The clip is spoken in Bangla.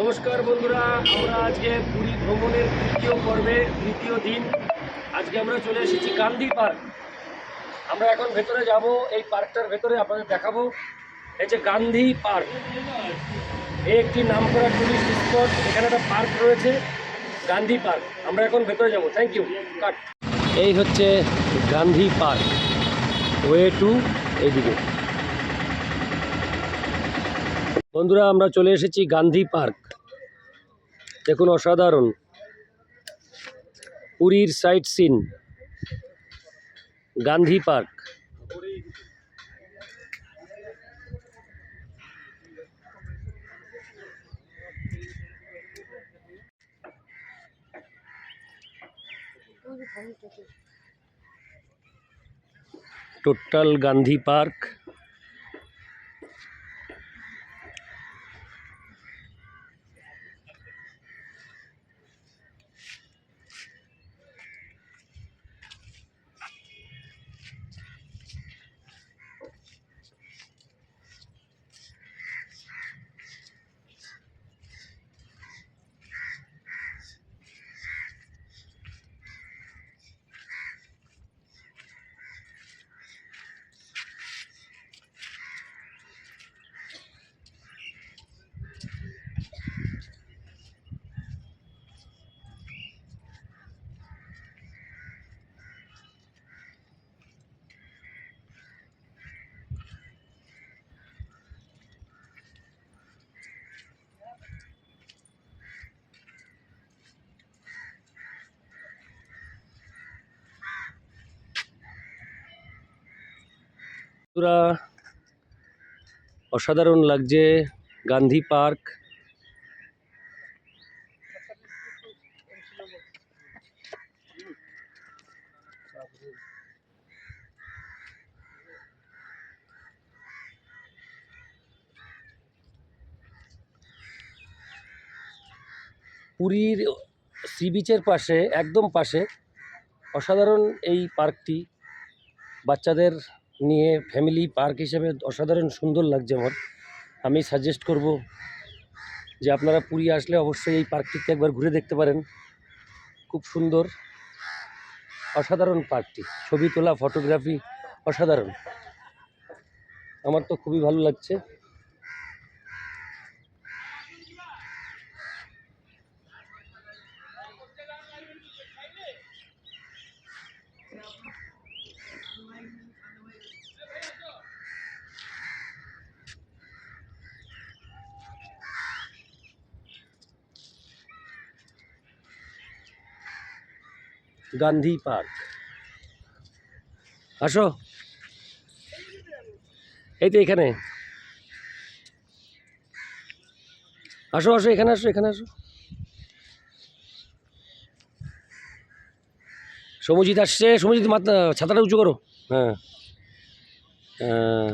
নমস্কার বন্ধুরা, আমরা আজকে পুরী ভ্রমণের তৃতীয় পর্বে তৃতীয় দিন, আজকে আমরা চলে এসেছি গান্ধী পার্ক। আমরা এখন ভেতরে যাব, এই পার্কটার ভেতরে আপনাদের দেখাবো, এই যে গান্ধী পার্ক। এই একটি নামকরা টুরিস্ট স্পট এখানে একটা পার্ক রয়েছে, গান্ধী পার্ক। আমরা এখন ভেতরে যাব থ্যাংক ইউ কাট এই হচ্ছে গান্ধী পার্ক ওয়ে টু এইদিকে বন্ধুরা, আমরা চলে এসেছি গান্ধী পার্ক। দেখুন অসাধারণ। পুরীর sight scene Gandhi park. Total Gandhi park. বন্ধুরা, অসাধারণ লাগছে গান্ধী পার্ক। পুরীর সি বিচের পাশে, একদম পাশে, অসাধারণ এই পার্কটি। বাচ্চাদের নিয়ে ফ্যামিলি পার্ক হিসেবে অসাধারণ সুন্দর লাগছে আমার। আমি সাজেস্ট করব যে আপনারা পুরী আসলে অবশ্যই এই পার্কটিতে একবার ঘুরে দেখতে পারেন। খুব সুন্দর, অসাধারণ পার্কটি ছবি তোলা ফটোগ্রাফি অসাধারণ। আমার তো খুবই ভালো লাগছে। গান্ধী পার্ক। আসো। এই তো এখানে। আসো আসো, এখানে আসো এখানে আসো। সমজিৎ আসছে। সমজিৎ, মাথা, ছাতাটা উঁচু করো। হ্যাঁ। হ্যাঁ